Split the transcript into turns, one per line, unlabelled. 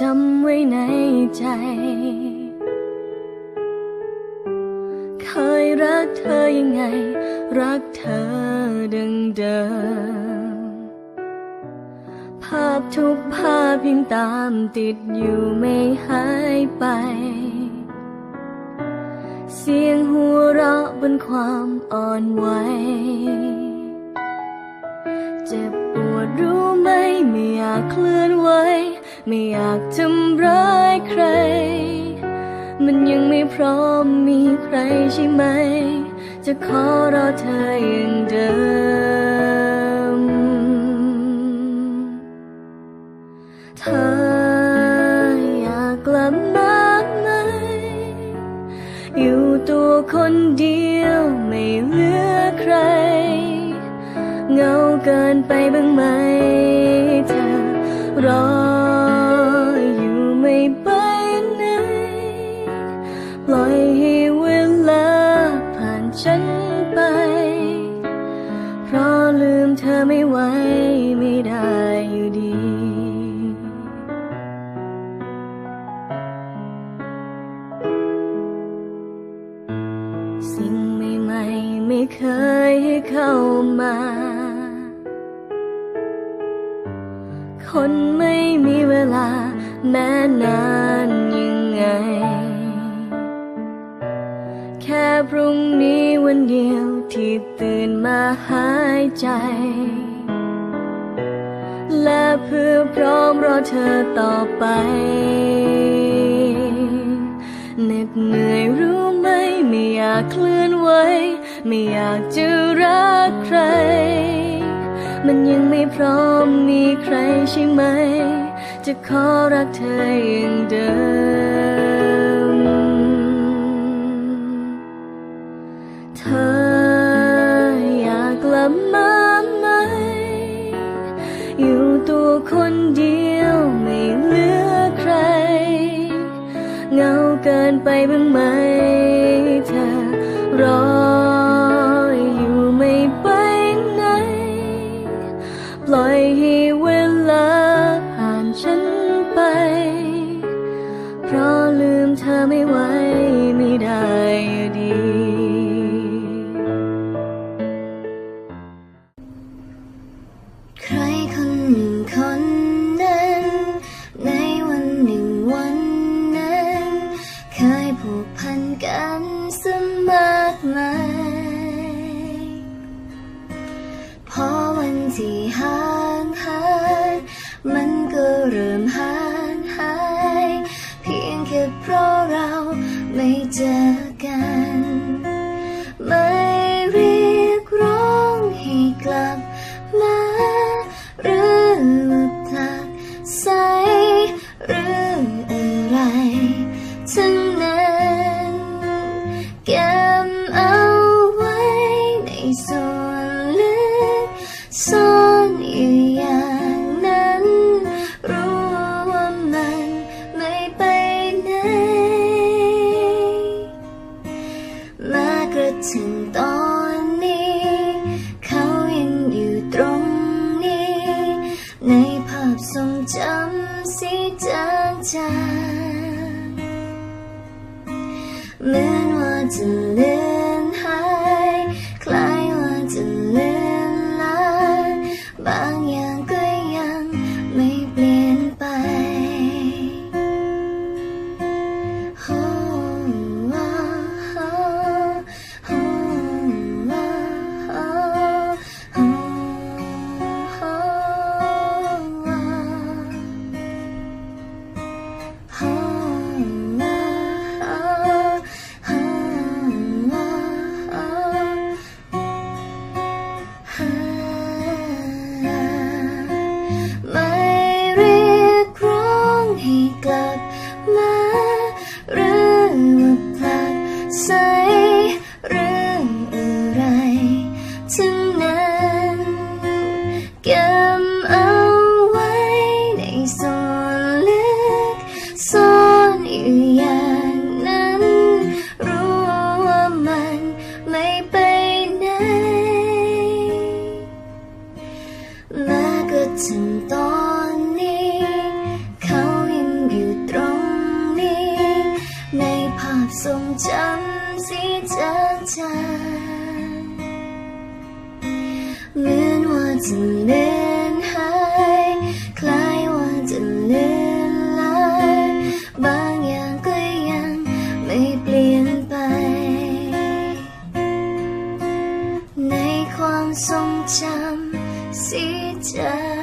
จำไว้ในใจ เคยรักเธอยังไง รักเธอดังเดิม ภาพทุกภาพยังตามติดอยู่ไม่หายไป เสียงหัวเราะบนความอ่อนไหว เจ็บ รู้ไหมไม่อยากเคลื่อนไหวไม่อยากทำร้ายใคร มันยังไม่พร้อมมีใครใช่ไหม จะขอรอเธออย่างเดิม เธออยากกลับมาไหม อยู่ตัวคนเดียว เกินไปบ้างไหมเธอรออยู่ไม่ไปไหนปล่อยให้เวลาผ่านฉันไป เพราะลืมเธอไม่ไหวไม่ได้อยู่ดี สิ่งใหม่ๆไม่เคยให้เข้ามา คนไม่มีเวลาแม้นานยังไง แค่พรุ่งนี้วันเดียวที่ตื่นมาหายใจ และเพื่อพร้อมรอเธอต่อไปเหน็ดเหนื่อยรู้ไหม ไม่อยากเคลื่อนไหว ไม่อยากจะรักใคร มันยังไม่พร้อมมีใครใช่ไหม จะขอรักเธออย่างเดิม เธออยากกลับมาไหม อยู่ตัวคนเดียวไม่เหลือใคร เงาเกินไปบ้างไหมา
กมายพอวันที่ห่างหายมันก็เริ่มห่างหาย เพียงแค่เพราะเราไม่เจอ ส่วนลึกซ่อนอยู่อย่างนั้น รู้ว่ามันไม่ไปไหนม้กระทั่งตอนนี้ เขายังอยู่ตรงนี้ ในภาพทรงจำสีจางจางเหมือนว่าจะลื
อ บ
ทรงจ
ำ
สีจธอจางเหมือนว่าจะเลือนหายคล้ายว่าจะเลือนลายบางอย่างก็ยังไม่เปลี่ยนไป ในความทรงจำสีจาง